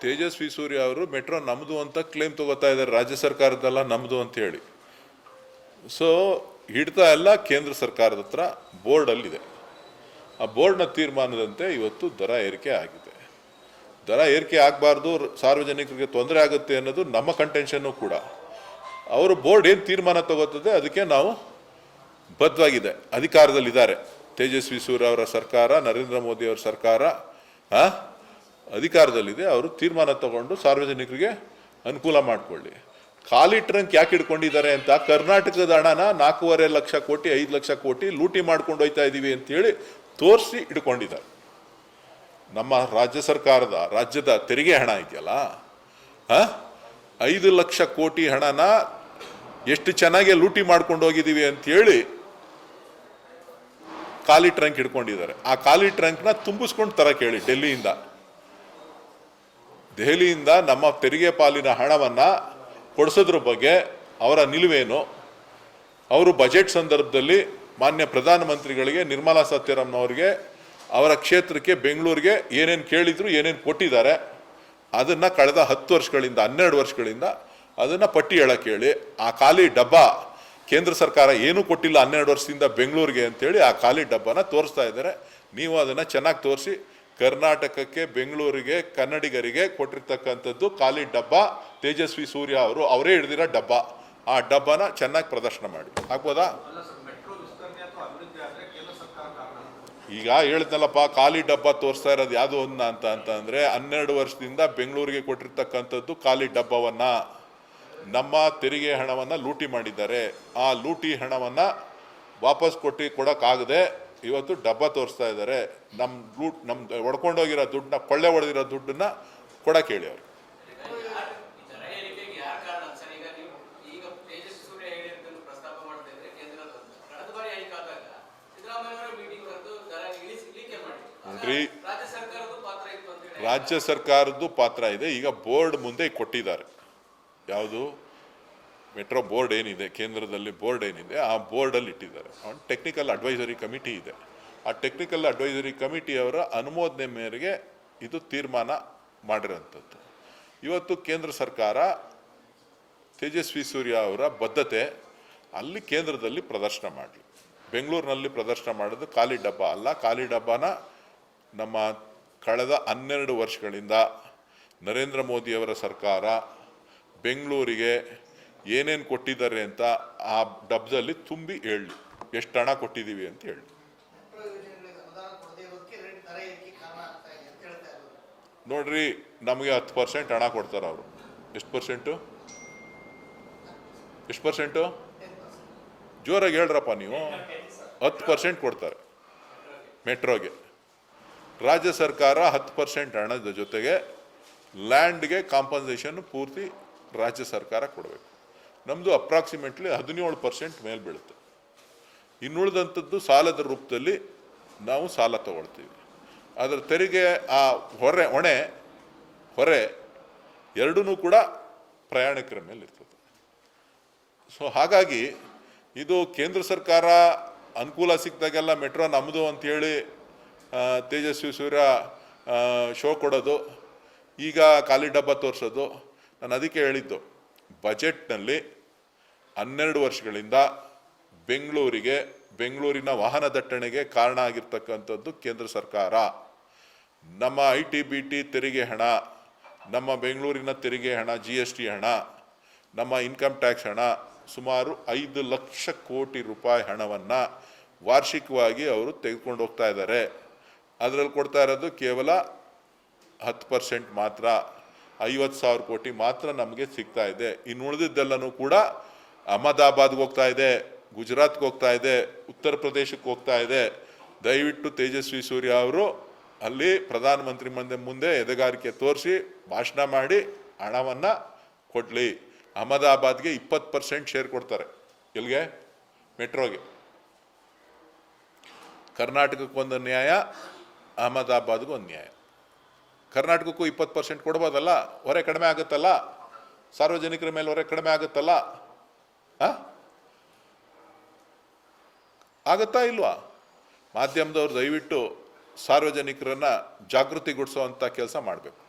ತೇಜಸ್ವಿ ಸೂರ್ಯ ಅವರು ಮೆಟ್ರೋ ನಮ್ಮದು ಅಂತ ಕ್ಲೇಮ್ ತಗೋತಾ ಇದ್ದಾರೆ. ರಾಜ್ಯ ಸರ್ಕಾರದಲ್ಲ ನಮ್ಮದು ಅಂತ ಹೇಳಿ. ಸೊ ಹಿಡ್ತಾ ಎಲ್ಲ ಕೇಂದ್ರ ಸರ್ಕಾರದ ಹತ್ರ ಬೋರ್ಡಲ್ಲಿದೆ. ಆ ಬೋರ್ಡ್ನ ತೀರ್ಮಾನದಂತೆ ಇವತ್ತು ದರ ಏರಿಕೆ ಆಗಿದೆ. ದರ ಏರಿಕೆ ಆಗಬಾರ್ದು ಸಾರ್ವಜನಿಕರಿಗೆ ತೊಂದರೆ ಆಗುತ್ತೆ ಅನ್ನೋದು ನಮ್ಮ ಕಂಟೆನ್ಷನ್ನು ಕೂಡ. ಅವರು ಬೋರ್ಡ್ ಏನು ತೀರ್ಮಾನ ತಗೋತದೆ ಅದಕ್ಕೆ ನಾವು ಬದ್ಧವಾಗಿದೆ. ಅಧಿಕಾರದಲ್ಲಿದ್ದಾರೆ. ತೇಜಸ್ವಿ ಸೂರ್ಯ ಅವರ ಸರ್ಕಾರ ನರೇಂದ್ರ ಮೋದಿ ಅವರ ಸರ್ಕಾರ ಆ, ಅಧಿಕಾರದಲ್ಲಿದೆ ಅವರು ತೀರ್ಮಾನ ತಗೊಂಡು ಸಾರ್ವಜನಿಕರಿಗೆ ಅನುಕೂಲ ಮಾಡಿಕೊಳ್ಳಿ. ಖಾಲಿ ಟ್ರಂಕ್ ಯಾಕೆ ಇಟ್ಕೊಂಡಿದ್ದಾರೆ ಅಂತ ಕರ್ನಾಟಕದ ಹಣನ ನಾಲ್ಕೂವರೆ ಲಕ್ಷ ಕೋಟಿ ಐದು ಲಕ್ಷ ಕೋಟಿ ಲೂಟಿ ಮಾಡ್ಕೊಂಡು ಹೋಯ್ತಾ ಇದ್ದೀವಿ ಅಂತೇಳಿ ತೋರಿಸಿ ಇಟ್ಕೊಂಡಿದ್ದಾರೆ ನಮ್ಮ ರಾಜ್ಯ ಸರ್ಕಾರದ ರಾಜ್ಯದ ತೆರಿಗೆ ಹಣ ಇದೆಯಲ್ಲ ಆ, ಐದು ಲಕ್ಷ ಕೋಟಿ ಹಣನ ಎಷ್ಟು ಚೆನ್ನಾಗಿ ಲೂಟಿ ಮಾಡ್ಕೊಂಡು ಹೋಗಿದ್ದೀವಿ ಅಂತೇಳಿ ಖಾಲಿ ಟ್ರಂಕ್ ಹಿಡ್ಕೊಂಡಿದ್ದಾರೆ. ಆ ಖಾಲಿ ಟ್ರಂಕ್ನ ತುಂಬಿಸ್ಕೊಂಡು ತರ ಕೇಳಿ ಡೆಲ್ಲಿಯಿಂದ. ದೆಹಲಿಯಿಂದ ನಮ್ಮ ತೆರಿಗೆ ಪಾಲಿನ ಹಣವನ್ನು ಕೊಡಿಸೋದ್ರ ಬಗ್ಗೆ ಅವರ ನಿಲುವೇನು? ಅವರು ಬಜೆಟ್ ಸಂದರ್ಭದಲ್ಲಿ ಮಾನ್ಯ ಪ್ರಧಾನಮಂತ್ರಿಗಳಿಗೆ ನಿರ್ಮಲಾ ಸೀತಾರಾಮನ್ ಅವರ ಕ್ಷೇತ್ರಕ್ಕೆ ಬೆಂಗಳೂರಿಗೆ ಏನೇನು ಕೇಳಿದ್ರು, ಏನೇನು ಕೊಟ್ಟಿದ್ದಾರೆ, ಅದನ್ನು ಕಳೆದ ಹತ್ತು ವರ್ಷಗಳಿಂದ, ಹನ್ನೆರಡು ವರ್ಷಗಳಿಂದ ಅದನ್ನು ಪಟ್ಟಿ ಹೇಳಕ್ಕೆ ಹೇಳಿ, ಆ ಖಾಲಿ ಡಬ್ಬ ಕೇಂದ್ರ ಸರ್ಕಾರ ಏನೂ ಕೊಟ್ಟಿಲ್ಲ ಹನ್ನೆರಡು ವರ್ಷದಿಂದ ಬೆಂಗಳೂರಿಗೆ ಅಂತೇಳಿ ಆ ಖಾಲಿ ಡಬ್ಬನ ತೋರಿಸ್ತಾ ಇದ್ದಾರೆ. ನೀವು ಅದನ್ನು ಚೆನ್ನಾಗಿ ತೋರಿಸಿ ಕರ್ನಾಟಕಕ್ಕೆ, ಬೆಂಗಳೂರಿಗೆ, ಕನ್ನಡಿಗರಿಗೆ ಕೊಟ್ಟಿರ್ತಕ್ಕಂಥದ್ದು ಖಾಲಿ ಡಬ್ಬ. ತೇಜಸ್ವಿ ಸೂರ್ಯ ಅವರು ಅವರೇ ಹಿಡಿದಿರೋ ಡಬ್ಬ. ಆ ಡಬ್ಬನ ಚೆನ್ನಾಗಿ ಪ್ರದರ್ಶನ ಮಾಡಿ. ಆಗ್ಬೋದಾ? ಈಗ ಹೇಳ್ತಲ್ಲಪ್ಪ ಖಾಲಿ ಡಬ್ಬ ತೋರಿಸ್ತಾ ಇರೋದು ಯಾವುದು ಒಂದು ಅಂತ ಅಂತಂದರೆ ಹನ್ನೆರಡು ವರ್ಷದಿಂದ ಬೆಂಗಳೂರಿಗೆ ಕೊಟ್ಟಿರ್ತಕ್ಕಂಥದ್ದು ಖಾಲಿ ಡಬ್ಬವನ್ನ ನಮ್ಮ ತೆರಿಗೆ ಹಣವನ್ನು ಲೂಟಿ ಮಾಡಿದ್ದಾರೆ. ಆ ಲೂಟಿ ಹಣವನ್ನು ವಾಪಸ್ ಕೊಟ್ಟು ಕೊಡಕ್ಕಾಗದೆ ಇವತ್ತು ಡಬ್ಬ ತೋರಿಸ್ತಾ ಇದ್ದಾರೆ. ನಮ್ಮ ಲೂಟ್ ನಮ್ ಹೊಡ್ಕೊಂಡೋಗಿರೋ ದುಡ್ಡನ್ನ ಕೊಳ್ಳೆ ಹೊಡೆದಿರೋ ದುಡ್ಡನ್ನ ಕೊಡಕ್ಕೆ ಹೇಳಿ ಅವರು. ರಾಜ್ಯ ಸರ್ಕಾರದ್ದು ಪಾತ್ರ ಇದೆ. ಈಗ ಬೋರ್ಡ್ ಮುಂದೆ ಕೊಟ್ಟಿದ್ದಾರೆ. ಯಾವುದು? ಮೆಟ್ರೋ ಬೋರ್ಡ್ ಏನಿದೆ, ಕೇಂದ್ರದಲ್ಲಿ ಬೋರ್ಡ್ ಏನಿದೆ, ಆ ಬೋರ್ಡಲ್ಲಿ ಇಟ್ಟಿದ್ದಾರೆ. ಒಂದು ಟೆಕ್ನಿಕಲ್ ಅಡ್ವೈಸರಿ ಕಮಿಟಿ ಇದೆ. ಆ ಟೆಕ್ನಿಕಲ್ ಅಡ್ವೈಸರಿ ಕಮಿಟಿಯವರ ಅನುಮೋದನೆ ಮೇರೆಗೆ ಇದು ತೀರ್ಮಾನ ಮಾಡಿರೋಂಥದ್ದು ಇವತ್ತು ಕೇಂದ್ರ ಸರ್ಕಾರ ತೇಜಸ್ವಿ ಸೂರ್ಯ ಅವರ ಬದ್ಧತೆ ಅಲ್ಲಿ ಕೇಂದ್ರದಲ್ಲಿ ಪ್ರದರ್ಶನ ಮಾಡಲಿ. ಬೆಂಗಳೂರಿನಲ್ಲಿ ಪ್ರದರ್ಶನ ಮಾಡೋದು ಖಾಲಿ ಡಬ್ಬ ಅಲ್ಲ. ಖಾಲಿ ಡಬ್ಬನ ನಮ್ಮ ಕಳೆದ ಹನ್ನೆರಡು ವರ್ಷಗಳಿಂದ ನರೇಂದ್ರ ಮೋದಿಯವರ ಸರ್ಕಾರ ಬೆಂಗಳೂರಿಗೆ ಏನೇನು ಕೊಟ್ಟಿದ್ದಾರೆ ಅಂತ ಆ ಡಬ್ದಲ್ಲಿ ತುಂಬಿ ಹೇಳಿ. ಎಷ್ಟು ಹಣ ಕೊಟ್ಟಿದ್ದೀವಿ ಅಂತ ಹೇಳಿ. ನೋಡ್ರಿ, ನಮಗೆ ಹತ್ತು ಪರ್ಸೆಂಟ್ ಹಣ ಕೊಡ್ತಾರೆ ಅವರು. ಎಷ್ಟು ಪರ್ಸೆಂಟು? ಎಷ್ಟು ಪರ್ಸೆಂಟು? ಜೋರಾಗಿ ಹೇಳ್ರಪ್ಪ ನೀವು. ಹತ್ತು ಪರ್ಸೆಂಟ್ ಕೊಡ್ತಾರೆ ಮೆಟ್ರೋಗೆ. ರಾಜ್ಯ ಸರ್ಕಾರ ಹತ್ತು ಪರ್ಸೆಂಟ್ ಹಣದ ಜೊತೆಗೆ ಲ್ಯಾಂಡ್ಗೆ ಕಾಂಪನ್ಸೇಷನ್ ಪೂರ್ತಿ ರಾಜ್ಯ ಸರ್ಕಾರ ಕೊಡಬೇಕು. ನಮ್ಮದು ಅಪ್ರಾಕ್ಸಿಮೇಟ್ಲಿ ಹದಿನೇಳು ಪರ್ಸೆಂಟ್ ಮೇಲೆ ಬೀಳುತ್ತೆ. ಇನ್ನುಳಿದಂಥದ್ದು ಸಾಲದ ರೂಪದಲ್ಲಿ ನಾವು ಸಾಲ ತಗೊಳ್ತೀವಿ. ಅದರ ತೆರಿಗೆ ಆ ಹೊರೆ ಹೊಣೆ ಹೊರೆ ಎರಡೂ ಕೂಡ ಪ್ರಯಾಣಿಕರ ಮೇಲೆ ಇರ್ತದೆ. ಸೊ ಹಾಗಾಗಿ ಇದು ಕೇಂದ್ರ ಸರ್ಕಾರ ಅನುಕೂಲ ಸಿಕ್ಕಿದಾಗೆಲ್ಲ ಮೆಟ್ರೋ ನಮ್ಮದು ಅಂತೇಳಿ ಆ, ತೇಜಸ್ವಿ ಸೂರ್ಯ ಶೋ ಕೊಡೋದು ಈಗ ಖಾಲಿ ಡಬ್ಬ ತೋರಿಸೋದು ನಾನು ಅದಕ್ಕೆ ಹೇಳಿದ್ದು. ಬಜೆಟ್ನಲ್ಲಿ ಹನ್ನೆರಡು ವರ್ಷಗಳಿಂದ ಬೆಂಗಳೂರಿಗೆ, ಬೆಂಗಳೂರಿನ ವಾಹನ ದಟ್ಟಣೆಗೆ ಕಾರಣ ಆಗಿರ್ತಕ್ಕಂಥದ್ದು ಕೇಂದ್ರ ಸರ್ಕಾರ. ನಮ್ಮ ಐ ಟಿ ಬಿ ಟಿ ತೆರಿಗೆ ಹಣ, ನಮ್ಮ ಬೆಂಗಳೂರಿನ ತೆರಿಗೆ ಹಣ, ಜಿ ಎಸ್ ಟಿ ಹಣ, ನಮ್ಮ ಇನ್ಕಮ್ ಟ್ಯಾಕ್ಸ್ ಹಣ, ಸುಮಾರು ಐದು ಲಕ್ಷ ಕೋಟಿ ರೂಪಾಯಿ ಹಣವನ್ನು ವಾರ್ಷಿಕವಾಗಿ ಅವರು ತೆಗೆದುಕೊಂಡು ಹೋಗ್ತಾ ಇದ್ದಾರೆ. ಅದರಲ್ಲಿ ಕೊಡ್ತಾ ಇರೋದು ಕೇವಲ ಹತ್ತು ಪರ್ಸೆಂಟ್ ಮಾತ್ರ. ಐವತ್ತು ಸಾವಿರ ಕೋಟಿ ಮಾತ್ರ ನಮಗೆ ಸಿಗ್ತಾ ಇದೆ. ಇನ್ನು ಉಳಿದಿದ್ದೆಲ್ಲನೂ ಕೂಡ ಅಹಮದಾಬಾದ್ಗೆ ಹೋಗ್ತಾ ಇದೆ, ಗುಜರಾತ್ಗೆ ಹೋಗ್ತಾ ಇದೆ, ಉತ್ತರ ಪ್ರದೇಶಕ್ಕೆ ಹೋಗ್ತಾ ಇದೆ. ದಯವಿಟ್ಟು ತೇಜಸ್ವಿ ಸೂರ್ಯ ಅವರು ಅಲ್ಲಿ ಪ್ರಧಾನಮಂತ್ರಿ ಮುಂದೆ ಮುಂದೆ ಎದೆಗಾರಿಕೆ ತೋರಿಸಿ, ಭಾಷಣ ಮಾಡಿ, ಹಣವನ್ನು ಕೊಡಲಿ. ಅಹಮದಾಬಾದ್ಗೆ ಇಪ್ಪತ್ತು ಪರ್ಸೆಂಟ್ ಶೇರ್ ಕೊಡ್ತಾರೆ. ಎಲ್ಲಿಗೆ ಮೆಟ್ರೋಗೆ. ಕರ್ನಾಟಕಕ್ಕೊಂದು ನ್ಯಾಯ ಅಹಮದಾಬಾದ್ಗೊಂದು ನ್ಯಾಯ. ಕರ್ನಾಟಕಕ್ಕೂ ಇಪ್ಪತ್ತು ಪರ್ಸೆಂಟ್ ಕೊಡ್ಬೋದಲ್ಲ? ಹೊರೆ ಕಡಿಮೆ ಆಗುತ್ತಲ್ಲ? ಸಾರ್ವಜನಿಕರ ಮೇಲೆ ಹೊರೆ ಕಡಿಮೆ ಆಗುತ್ತಲ್ಲ? ಆಗತ್ತಾ ಇಲ್ವಾ? ಮಾಧ್ಯಮದವ್ರು ದಯವಿಟ್ಟು ಸಾರ್ವಜನಿಕರನ್ನ ಜಾಗೃತಿಗೊಳಿಸುವಂತ ಕೆಲಸ ಮಾಡಬೇಕು.